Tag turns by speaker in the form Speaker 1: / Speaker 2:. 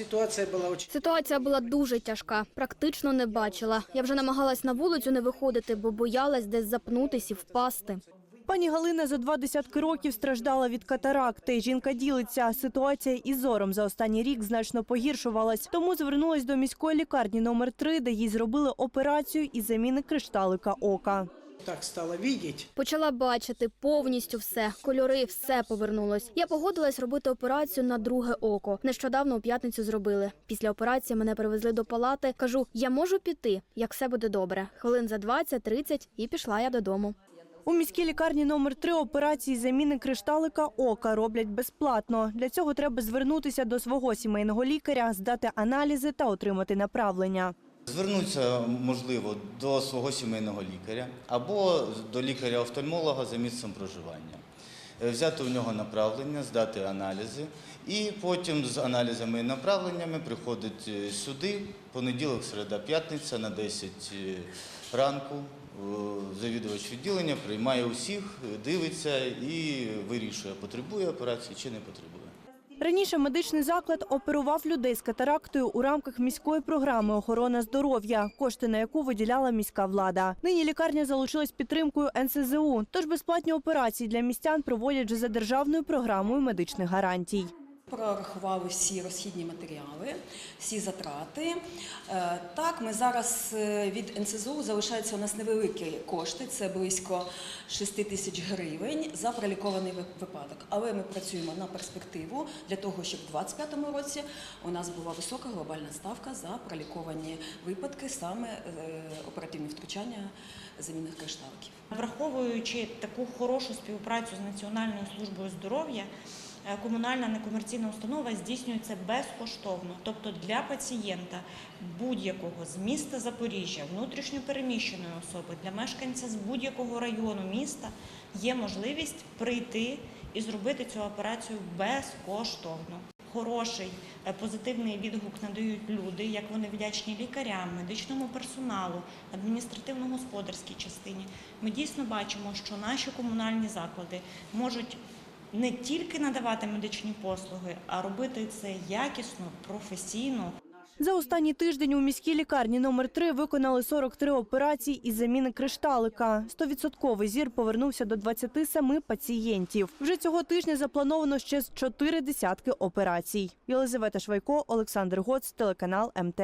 Speaker 1: Ситуация была очень...
Speaker 2: Ситуація була дуже тяжка, практично не бачила. Я вже намагалась на вулицю не виходити, бо боялась десь запнутись і впасти.
Speaker 3: Пані Галина за два десятки років страждала від катаракти. Жінка ділиться. Ситуація із зором за останній рік значно погіршувалась. Тому звернулась до міської лікарні номер 3 де їй зробили операцію із заміни кришталика ока.
Speaker 1: Так стала видеть.
Speaker 2: Почала бачити повністю все, кольори, все повернулось. Я погодилась робити операцію на друге око. Нещодавно у п'ятницю зробили. Після операції мене привезли до палати. Кажу, я можу піти, як все буде добре. Хвилин за 20-30 і пішла я додому.
Speaker 3: У міській лікарні номер 3 операції заміни кришталика ока роблять безплатно. Для цього треба звернутися до свого сімейного лікаря, здати аналізи та отримати направлення.
Speaker 4: Звернутися можливо до свого сімейного лікаря або до лікаря-офтальмолога за місцем проживання, Е, взяти у нього направлення, здати аналізи, і потім з аналізами і направленнями приходить е, сюди, понеділок, середа, п'ятниця на 10 ранку. Е, Завідувач відділення приймає усіх, дивиться і вирішує, потребує операції чи не потребує.
Speaker 3: Раніше медичний заклад оперував людей з катарактою у рамках міської програми охорона здоров'я, кошти на яку виділяла міська влада. Нині лікарня залучилась підтримкою НСЗУ, тож безплатні операції для містян проводять вже за державною програмою медичних гарантій.
Speaker 5: Прорахували всі розхідні матеріали, всі затрати. Е, Так, ми зараз е, від НСЗУ залишаються у нас невеликі кошти, це близько 6 тисяч гривень за пролікований випадок. Але ми працюємо на перспективу для того, щоб у 2025 році у нас була висока глобальна ставка за проліковані випадки, саме е, оперативні втручання замінних кришталиків.
Speaker 6: Враховуючи таку хорошу співпрацю з Національною службою здоров'я, комунальна некомерційна установа здійснюється безкоштовно. Тобто для пацієнта будь-якого з міста Запоріжжя, внутрішньопереміщеної особи, для мешканця з будь-якого району міста є можливість прийти і зробити цю операцію безкоштовно. Хороший е, позитивний відгук надають люди, як вони вдячні лікарям, медичному персоналу, адміністративно-господарській частині. Ми дійсно бачимо, що наші комунальні заклади можуть не тільки надавати медичні послуги, а робити це якісно, професійно,
Speaker 3: За останній тиждень у міській лікарні номер 3 виконали 43 операції із заміни кришталика. Стовідсотковий зір повернувся до 27 пацієнтів. Вже цього тижня заплановано ще з чотири десятки операцій. Єлизавета Швайко, Олександр Гоц, телеканал МТ.